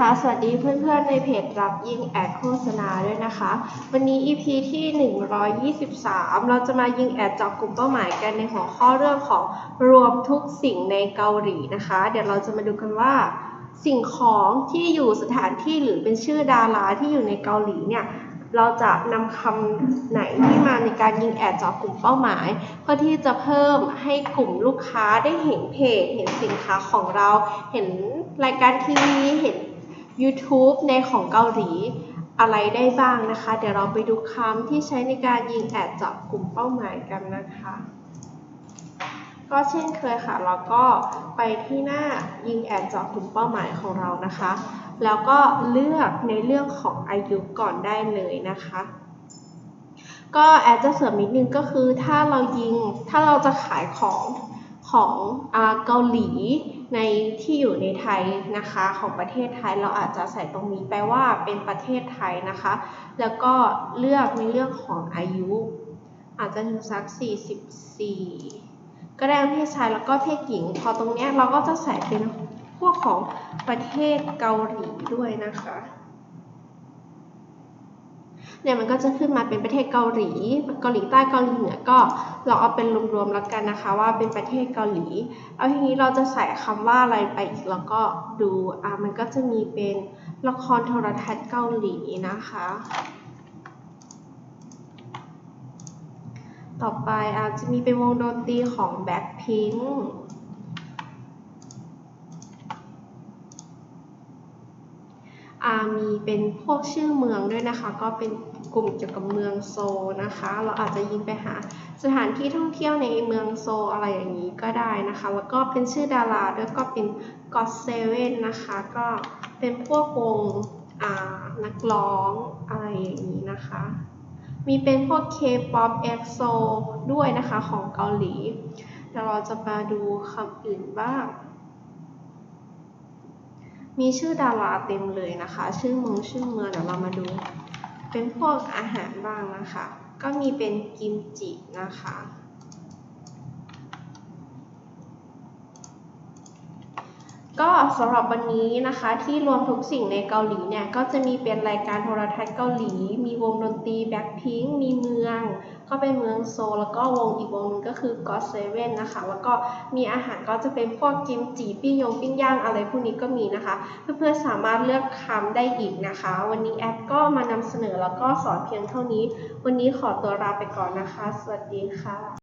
ค่ะสวัสดีเพื่อนๆ ในเพจรับยิงแอดโฆษณาด้วยนะคะ วันนี้ EP ที่ 123 เราจะมายิงแอดเจาะกลุ่มเป้าหมายกันในหัวข้อเรื่องของรวมทุกสิ่งในเกาหลีนะคะ เดี๋ยวเราจะมาดูกันว่า สิ่งของที่อยู่สถานที่หรือเป็นชื่อดาราที่อยู่ในเกาหลีเนี่ยเราจะนำคำไหนที่มาในการยิงแอดเจาะกลุ่มเป้าหมาย เพื่อที่จะเพิ่มให้กลุ่มลูกค้าได้เห็นเพจ เห็นสินค้าของเรา เห็นรายการทีวีเห็น YouTube ในของเกาหลีอะไรได้บ้างนะคะ เดี๋ยวเราไปดูคำที่ใช้ในการยิงแอดเจาะกลุ่มเป้าหมายกันนะคะ ก็เช่นเคยค่ะ เราก็ไปที่หน้ายิงแอดเจาะกลุ่มเป้าหมายของเรานะคะ แล้วก็เลือกในเรื่องของอายุก่อนได้เลยนะคะ ก็แอดจะเสริมนิดนึงก็คือถ้าเรายิงถ้าเราจะขายของของอเกาหลี ในที่อยู่ในไทยนะคะของประเทศไทยเราอาจจะใส่ตรงนี้แปลว่าเป็นประเทศไทยนะคะ แล้วก็เลือกในเรื่องของอายุ อาจจะถึงสัก 44 ก็ได้เพศชายแล้วก็เพศหญิง พอตรงเนี้ยเราก็จะใส่เป็นพวกของประเทศเกาหลีด้วยนะคะ เนี่ยมันก็จะขึ้นมาเป็นประเทศเกาหลี เกาหลีใต้เกาหลีเหนือก็เราเอาเป็นรวมๆแล้วกันนะคะว่าเป็นประเทศเกาหลี เอาทีนี้เราจะใส่คำว่าอะไรไปอีกแล้วก็ดูอะมันก็จะมีเป็นละครโทรทัศน์เกาหลีนะคะ ต่อไปอาจจะมีเป็นวงดนตรีของ Blackpink มีเป็นพวกชื่อเมืองด้วยนะคะ ก็เป็นกลุ่มเกี่ยวกับเมืองโซนะคะ เราอาจจะยิงไปหาสถานที่ท่องเที่ยวในเมืองโซอะไรอย่างนี้ก็ได้นะคะ แล้วก็เป็นชื่อดาราด้วยก็เป็น God Seven นะคะ ก็เป็นพวกวงนักร้องอะไรอย่างนี้นะคะ มีเป็นพวก K-pop EXO ด้วยนะคะของเกาหลีเดี๋ยวเราจะมาดูคำอื่นบ้าง มีชื่อดาราเต็มเลยนะคะ ชื่อเมืองชื่อเมืองเดี๋ยวเรามาดู เป็นพวกอาหารบ้างนะคะ ก็มีเป็นกิมจินะคะ ก็สำหรับวันนี้นะคะที่รวมทุกสิ่งในเกาหลีเนี่ยก็จะมีเป็นรายการโทรทัศน์เกาหลี มีวงดนตรีแบ็คพิงมีเมือง ก็เป็นเมืองโซลแล้วก็วงอีกวงหนึงก็คือ God Seven นะคะ แล้วก็มีอาหารก็จะเป็นพวกกิมจิปิ้งยงปิ้งย่างอะไรพวกนี้ก็มีนะคะ เพื่อนๆสามารถเลือกคำได้อีกนะคะ วันนี้แอดก็มานำเสนอแล้วก็สอนเพียงเท่านี้ วันนี้ขอตัวลาไปก่อนนะคะ สวัสดีค่ะ